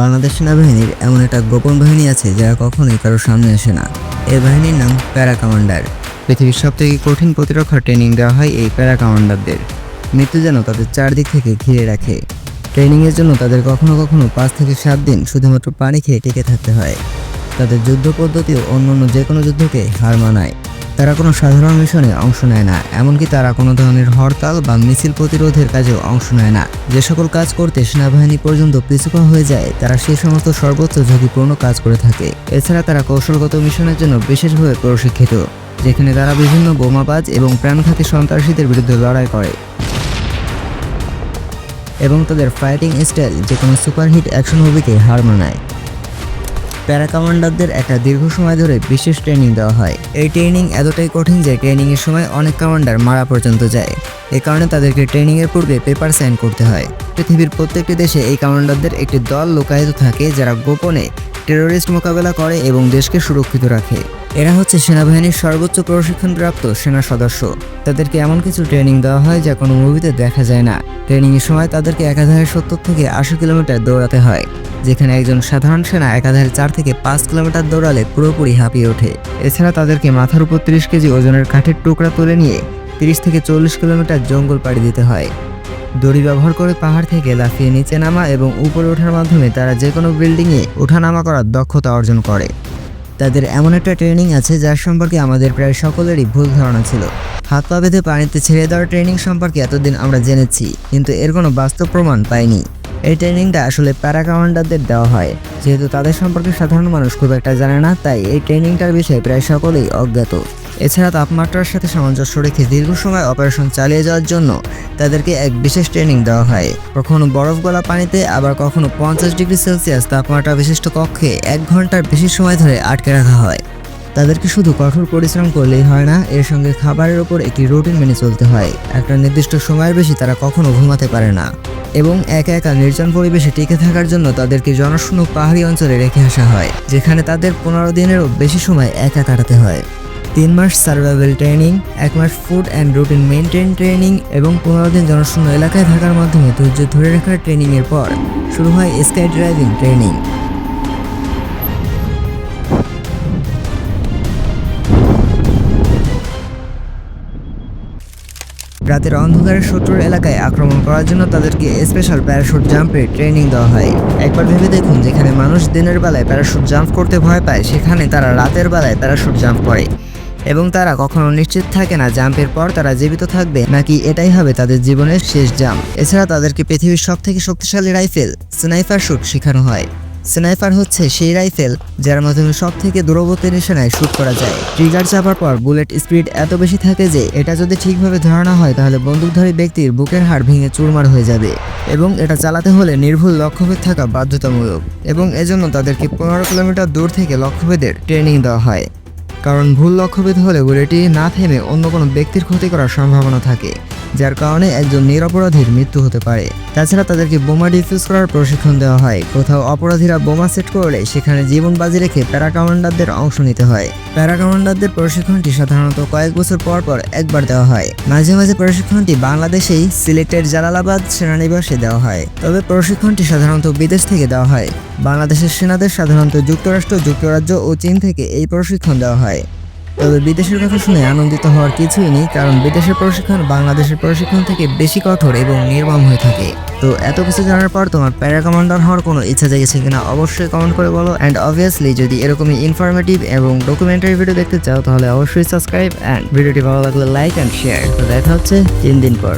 বাংলাদেশ সেনাবাহিনীর এমন একটা গোপন বাহিনী আছে যারা কখনোই কারোর সামনে আসে না। এই বাহিনীর নাম প্যারা কমান্ডার। পৃথিবীর সব থেকে কঠিন প্রতিরক্ষার ট্রেনিং দেওয়া হয় এই প্যারা কমান্ডারদের। মৃত্যু যেন তাদের চারদিক থেকে ঘিরে রাখে। ট্রেনিংয়ের জন্য তাদের কখনো কখনো পাঁচ থেকে সাত দিন শুধুমাত্র পানি খেয়ে টিকে থাকতে হয়। তাদের যুদ্ধ পদ্ধতিও অন্য অন্য যে কোনো যুদ্ধকে হার মানায়। তারা কোনো সাধারণ মিশনে অংশ নেয় না, এমনকি তারা কোনো ধরনের হরতাল বা মিছিল প্রতিরোধের কাজেও অংশ নেয় না। যে সকল কাজ করতে সেনাবাহিনী পর্যন্ত পিছুপা হয়ে যায়, তারা সেই সমস্ত সর্বোচ্চ ঝুঁকিপূর্ণ কাজ করে থাকে। এছাড়া তারা কৌশলগত মিশনের জন্য বিশেষভাবে প্রশিক্ষিত, যেখানে তারা বিভিন্ন বোমাবাজ এবং প্রাণঘাতী সন্ত্রাসীদের বিরুদ্ধে লড়াই করে এবং তাদের ফাইটিং স্টাইল যে কোনো সুপারহিট অ্যাকশন মুভিকে হার মানায়। প্যারা কমান্ডারদের একটা দীর্ঘ সময় ধরে বিশেষ ট্রেনিং দেওয়া হয়। এই ট্রেনিং এতটাই কঠিন যে ট্রেনিংয়ের সময় অনেক কমান্ডার মারা পর্যন্ত যায়। এ কারণে তাদেরকে ট্রেনিংয়ের পূর্বে পেপার সাইন করতে হয়। পৃথিবীর প্রত্যেকটি দেশে এই কমান্ডারদের একটি দল লোকায়িত থাকে যারা গোপনে টেরোরিস্ট মোকাবেলা করে এবং দেশকে সুরক্ষিত রাখে। এরা হচ্ছে সেনাবাহিনীর সর্বোচ্চ প্রশিক্ষণপ্রাপ্ত সেনা সদস্য। তাদেরকে এমন কিছু ট্রেনিং দেওয়া হয় যা কোনো মুভিতে দেখা যায় না। ট্রেনিংয়ের সময় তাদেরকে একাধারে সত্তর থেকে আশি কিলোমিটার দৌড়াতে হয়, যেখানে একজন সাধারণ সেনা একাধারে চার থেকে পাঁচ কিলোমিটার দৌড়ালে পুরোপুরি হাঁপিয়ে ওঠে। এছাড়া তাদেরকে মাথার উপর তিরিশ কেজি ওজনের কাঠের টুকরা তুলে নিয়ে তিরিশ থেকে চল্লিশ কিলোমিটার জঙ্গল পাড়ি দিতে হয়। দড়ি ব্যবহার করে পাহাড় থেকে লাফিয়ে নিচে নামা এবং উপরে ওঠার মাধ্যমে তারা যে কোনো বিল্ডিংয়ে ওঠানামা করার দক্ষতা অর্জন করে। তাদের এমন একটা ট্রেনিং আছে যার সম্পর্কে আমাদের প্রায় সকলেরই ভুল ধারণা ছিল। হাত পা বেঁধে পানিতে ছেড়ে দেওয়ার ট্রেনিং সম্পর্কে এতদিন আমরা জেনেছি, কিন্তু এর কোনো বাস্তব প্রমাণ পাইনি। এই ট্রেনিংটা আসলে প্যারা কমান্ডারদের দেওয়া হয়। যেহেতু তাদের সম্পর্কে সাধারণ মানুষ খুব একটা জানে না, তাই এই ট্রেনিংটার বিষয়ে প্রায় সকলেই অজ্ঞাত। এছাড়া তাপমাত্রার সাথে সামঞ্জস্য রেখে দীর্ঘ সময় অপারেশন চালিয়ে যাওয়ার জন্য তাদেরকে এক বিশেষ ট্রেনিং দেওয়া হয়। কখনো বরফ গলা পানিতে, আবার কখনো পঞ্চাশ ডিগ্রি সেলসিয়াস তাপমাত্রা বিশিষ্ট কক্ষে এক ঘণ্টার বেশি সময় ধরে আটকে রাখা হয়। তাদেরকে শুধু কঠোর পরিশ্রম করলেই হয় না, এর সঙ্গে খাবারের ওপর একটি রুটিন মেনে চলতে হয়। একটা নির্দিষ্ট সময়ের বেশি তারা কখনো ঘুমাতে পারে না। এবং একা একা নির্জন পরিবেশে টিকে থাকার জন্য তাদেরকে জনশূন্য পাহাড়ি অঞ্চলে রেখে আসা হয়, যেখানে তাদের পনেরো দিনেরও বেশি সময় একা কাটাতে হয়। তিন মাস সার্ভাইভাল ট্রেনিং এক মাস food and routine maintain training এবং পনেরো দিন জনশূন্য এলাকায় থাকার মাধ্যমে ধৈর্য ধরে রাখার ট্রেনিংয়ের পর শুরু হয় স্কাই ড্রাইভিং ট্রেনিং রাতের অন্ধকারে শত্রুর এলাকায় আক্রমণ করার জন্য তাদেরকে স্পেশাল প্যারাশুট জাম্পের ট্রেনিং দেওয়া হয়। একবার ভেবে দেখুন, যেখানে মানুষ দিনের বেলায় প্যারাশুট জাম্প করতে ভয় পায়, সেখানে তারা রাতের বেলায় প্যারাশুট জাম্প করে। এবং তারা কখনো নিশ্চিত থাকে না জাম্পের পর তারা জীবিত থাকবে, নাকি এটাই হবে তাদের জীবনের শেষ জাম্প। এছাড়া তাদেরকে পৃথিবীর সব থেকে শক্তিশালী রাইফেল স্নাইফার শুট শেখানো হয়। স্নাইপার হচ্ছে সেই রাইফেল যার মাধ্যমে সব থেকে দূরবর্তী নিশানায় শুট করা যায়। ট্রিগার চাপার পর বুলেট স্পিড এত বেশি থাকে যে এটা যদি ঠিকভাবে ধরানো হয় তাহলে বন্দুকধারী ব্যক্তির বুকের হাড় ভেঙে চুরমার হয়ে যাবে এবং এটা চালাতে হলে নির্ভুল লক্ষ্যভেদ থাকা বাধ্যতামূলক এবং এজন্য তাদেরকে পনেরো কিলোমিটার দূর থেকে লক্ষ্যভেদের ট্রেনিং দেওয়া হয়। কারণ ভুল লক্ষ্যভেদ হলে বুলেটটি না থেমে অন্য কোনো ব্যক্তির ক্ষতি করার সম্ভাবনা থাকে। যার কারণে একজন নিরপরাধীর মৃত্যু হতে পারে। তাছাড়া তাদেরকে বোমা ডিফিউজ করার প্রশিক্ষণ দেওয়া হয়। কোথাও অপরাধীরা বোমা সেট করলে সেখানে জীবন বাজি রেখে প্যারা কমান্ডারদের অংশ নিতে হয়। প্যারা কমান্ডারদের প্রশিক্ষণটি সাধারণত কয়েক বছর পর পর একবার দেওয়া হয়। মাঝে মাঝে প্রশিক্ষণটি বাংলাদেশেই সিলেটের জালালাবাদ সেনানিবাসে দেওয়া হয়। তবে প্রশিক্ষণটি সাধারণত বিদেশ থেকে দেওয়া হয়। বাংলাদেশের সেনাদের সাধারণত যুক্তরাষ্ট্র, যুক্তরাজ্য ও চীন থেকে এই প্রশিক্ষণ দেওয়া হয়। তবে বিদেশের কথা শুনে আনন্দিত হওয়ার কিছুই নেই, কারণ বিদেশের প্রশিক্ষণ বাংলাদেশের প্রশিক্ষণ থেকে বেশি কঠোর এবং নির্মম হয়ে থাকে। তো এত কিছু জানার পর তোমার প্যারা কমান্ডার হওয়ার কোনো ইচ্ছা জেগেছে কিনা অবশ্যই কমেন্ট করে বলো। অ্যান্ড অবভিয়াসলি যদি এরকমই ইনফরমেটিভ এবং ডকুমেন্টারি ভিডিও দেখতে চাও, তাহলে অবশ্যই সাবস্ক্রাইব অ্যান্ড ভিডিওটি ভালো লাগলে লাইক অ্যান্ড শেয়ার তো দেখা হচ্ছে তিন দিন পর।